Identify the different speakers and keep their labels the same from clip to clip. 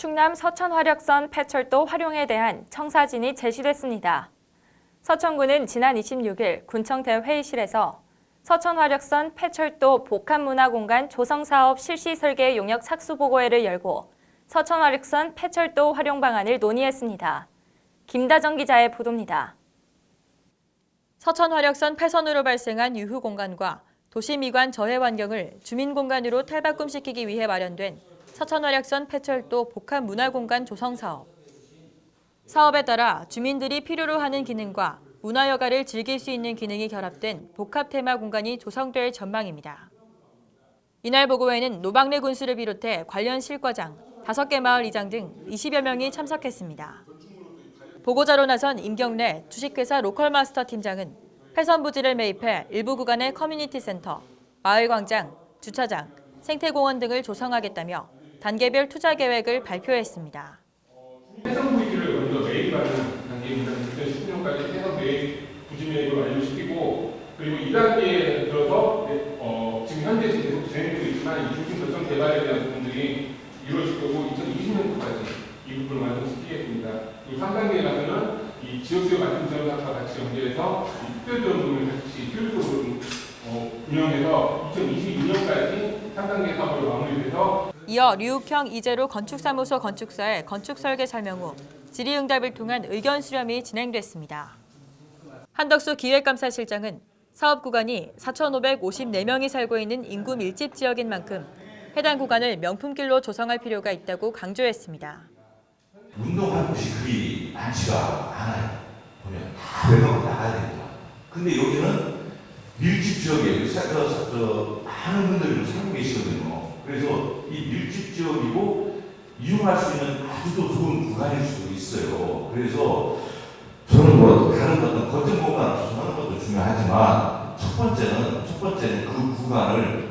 Speaker 1: 충남 서천 화력선 폐철도 활용에 대한 청사진이 제시됐습니다. 서천군은 지난 26일 군청대 회의실에서 서천 화력선 폐철도 복합문화공간 조성사업 실시 설계 용역 착수 보고회를 열고 서천 화력선 폐철도 활용 방안을 논의했습니다. 김다정 기자의 보도입니다. 서천 화력선 폐선으로 발생한 유후 공간과 도시 미관 저해 환경을 주민 공간으로 탈바꿈시키기 위해 마련된 서천화력선 폐철도 복합 문화공간 조성 사업. 사업에 따라 주민들이 필요로 하는 기능과 문화여가를 즐길 수 있는 기능이 결합된 복합 테마 공간이 조성될 전망입니다. 이날 보고회는 노방래 군수를 비롯해 관련 실과장, 5개 마을 이장 등 20여 명이 참석했습니다. 보고자로 나선 임경래 주식회사 로컬마스터 팀장은 폐선 부지를 매입해 일부 구간의 커뮤니티 센터, 마을 광장, 주차장, 생태공원 등을 조성하겠다며 단계별 투자 계획을 발표했습니다.
Speaker 2: 해상 부지를 먼저 매입하는 단계입니다. 2010년까지 해상 매입 부지 매입을 완료시키고 그리고 2단계에 들어서 네, 어, 지금 현재 계속 진행되고 있지만 이 중심 결정 개발에 대한 부분들이 이루어질 거고 2020년도까지 이 부분을 완성시키겠습니다. 그리고 3단계에 가서는 이 지역수요 맞춤 지원사업과 같이 연계해서 이 특별지원금을 같이 효율적으로 좀, 어, 운영해서 2022년까지 3단계 사업으로 마무리돼서
Speaker 1: 이어 류욱형 이재로 건축사무소 건축사의 건축 설계 설명 후 질의응답을 통한 의견 수렴이 진행됐습니다. 한덕수 기획감사실장은 사업 구간이 4,554명이 살고 있는 인구 밀집 지역인 만큼 해당 구간을 명품길로 조성할 필요가 있다고 강조했습니다.
Speaker 3: 운동할 곳이 그리 많지가 않아요. 보면 다 외곽으로 나가야 됩니다. 근데 여기는 밀집 지역에 많은 분들이 좀 살고 계시거든요. 그래서 이 밀집 지역이고 이용할 수 있는 아주 또 좋은 구간일 수도 있어요. 그래서 저는 뭐 다른 어떤 거점 공간 조성하는 것도 중요하지만 첫 번째는 첫 번째는 그 구간을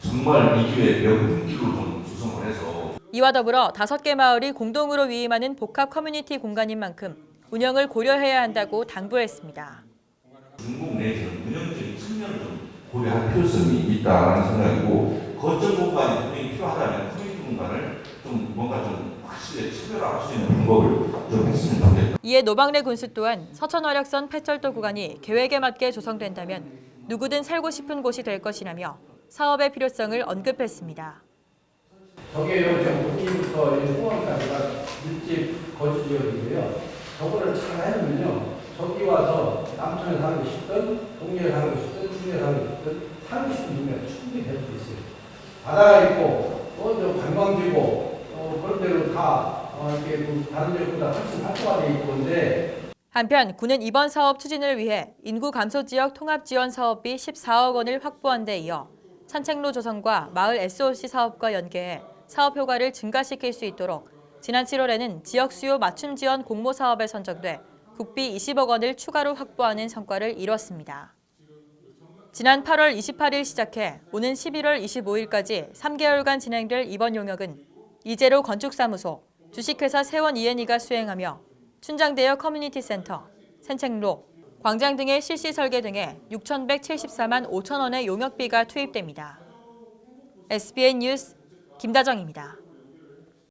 Speaker 3: 정말 이 기회에 명품길로 좀 조성을 해서
Speaker 1: 이와 더불어 다섯 개 마을이 공동으로 위임하는 복합 커뮤니티 공간인 만큼 운영을 고려해야 한다고 당부했습니다.
Speaker 3: 중국 내에서는 운영적인 측면을 좀 고려할 필요성이 있다는 생각이고 거점 공간이 분명히 필요하다면 커뮤니티 공간을 좀 뭔가 좀 확실히 차별화할 수 있는 방법을 좀 했으면 좋겠다.
Speaker 1: 이에 노방래 군수 또한 서천화력선 폐철도 구간이 계획에 맞게 조성된다면 누구든 살고 싶은 곳이 될 것이라며 사업의 필요성을 언급했습니다.
Speaker 4: 저게 여기서 북기부터 포항까지가 밀집 거주 지역이고요. 저거를 잘 해놓으면요. 저기 와서 남천에 살고 싶든 동네에 살고 싶든 충주에 살고 싶든 살고 싶은 동네가 충분히. 바다가 있고 또저 관광지고 어, 그런 데로 다 어, 이렇게 그 다른 지역보다 훨씬 활성화돼 있고 근데
Speaker 1: 한편 군은 이번 사업 추진을 위해 인구 감소 지역 통합 지원 사업비 14억 원을 확보한 데 이어 산책로 조성과 마을 SOC 사업과 연계해 사업 효과를 증가시킬 수 있도록 지난 7월에는 지역 수요 맞춤 지원 공모 사업에 선정돼 국비 20억 원을 추가로 확보하는 성과를 이뤘습니다. 지난 8월 28일 시작해 오는 11월 25일까지 3개월간 진행될 이번 용역은 이재로 건축사무소, 주식회사 세원 이엔이가 수행하며 춘장대역 커뮤니티 센터, 산책로, 광장 등의 실시 설계 등에 6,174만 5천 원의 용역비가 투입됩니다. SBN 뉴스 김다정입니다.